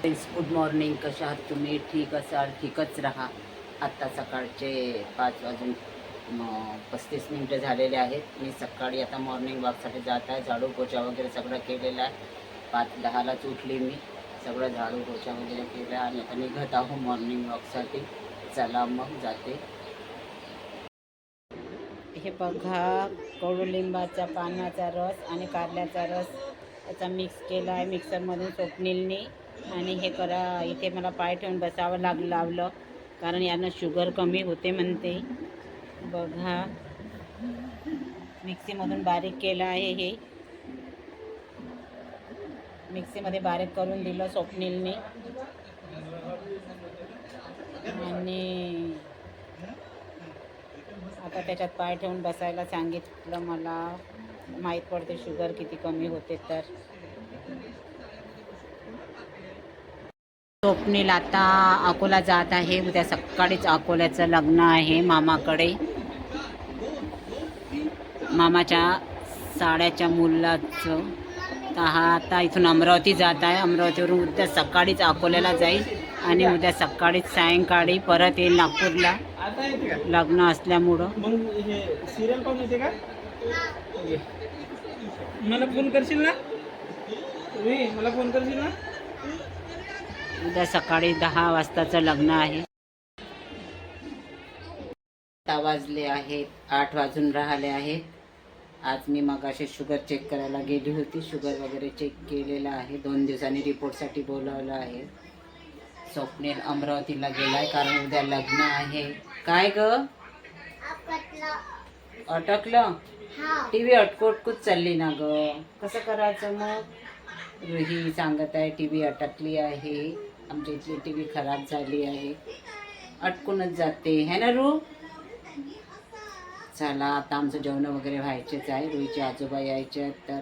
Friends good morning कशा आहात तुम्ही? ठीक असाल? ठीकच राहा. आत्ता सकाळचे पाच वाजून पस्तीस मिनटं झालेले आहेत. मी सकाळी आता मॉर्निंग वॉकसाठी जात आहे. झाडू पोछा वगैरे सगळं केलेलं आहे. पाच दहालाच उठली मी. सगळं झाडू पोछा वगैरे केलं आणि आता निघत आहो मॉर्निंग वॉकसाठी चला मग जाते. हे बघा कडुलिंबाचा पानाचा रस आणि कारल्याचा रस याचा मिक्स केला आहे. मिक्सरमधून स्वप्नीलनी आणि हे करा इथे मला पाय ठेवून बसावं लाग लावलं. कारण यानं शुगर कमी होते म्हणते. बघा. मिक्सीमधून बारीक केलं आहे हे. मिक्सीमध्ये बारीक करून दिलं स्वप्नीलने. आणि आता त्याच्यात पाय ठेवून बसायला सांगितलं मला. माहीत पडते शुगर किती कमी होते तर. स्वप्नील आता अकोला जात आहे. उद्या सकाळीच अकोल्याचं लग्न आहे मामाकडे. मामाच्या साड्याच्या मुलाचं. तर हा आता इथून अमरावती जात आहे. अमरावतीवरून उद्या सकाळीच अकोल्याला जाईल आणि उद्या सकाळीच सायंकाळी परत येईल नागपूरला. लग्न असल्यामुळं. सिरियल येते का? मला फोन करशील ना? मला फोन करशील ना? उद्या सकाळी दहा वाजताचं लग्न आहे. दहा वाजले आहेत आठ वाजून राहिले आहेत. आज मी मग असे शुगर चेक करायला गेली होती. शुगर वगैरे चेक केलेलं आहे. दोन दिवसांनी रिपोर्टसाठी बोलावलं आहे. स्वप्नील अमरावतीला गेलाय कारण उद्या लग्न आहे. काय ग? अटकलं? टी व्ही अटकोटकूच चालली ना ग? कसं करायचं मग? रुही सांगत आहे टी व्ही अटकली आहे आमच्या इथली टी व्ही खराब झाली आहे. अटकूनच जाते. है ना रू? चला आता आमचं जेवण वगैरे व्हायचेच आहे. रुईचे आजोबा यायचे आहेत तर.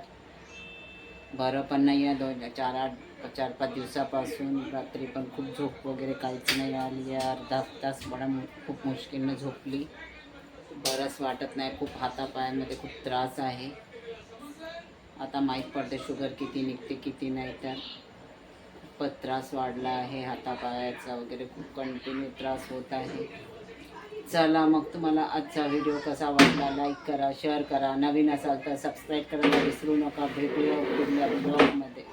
बरं पण नाही आहे दोन चार आठ चार पाच दिवसापासून. रात्री पण खूप झोप वगैरे काहीच नाही आली आहे. अर्धा तास बडा खूप मुश्किलनं झोपली. बरंच वाटत नाही खूप हातापायांमध्ये खूप त्रास आहे. आता माहीत पडते शुगर किती निघते किती नाही तर खूपच त्रास वाढला आहे हातापायाचा वगैरे खूप कंटिन्यू त्रास होत आहे. चला मग तुम्हाला आजचा व्हिडिओ कसा वाटला लाईक करा शेअर करा. नवीन असाल तर सबस्क्राईब करायला विसरू नका. भेटूया पुढल्या ब्लॉगमध्ये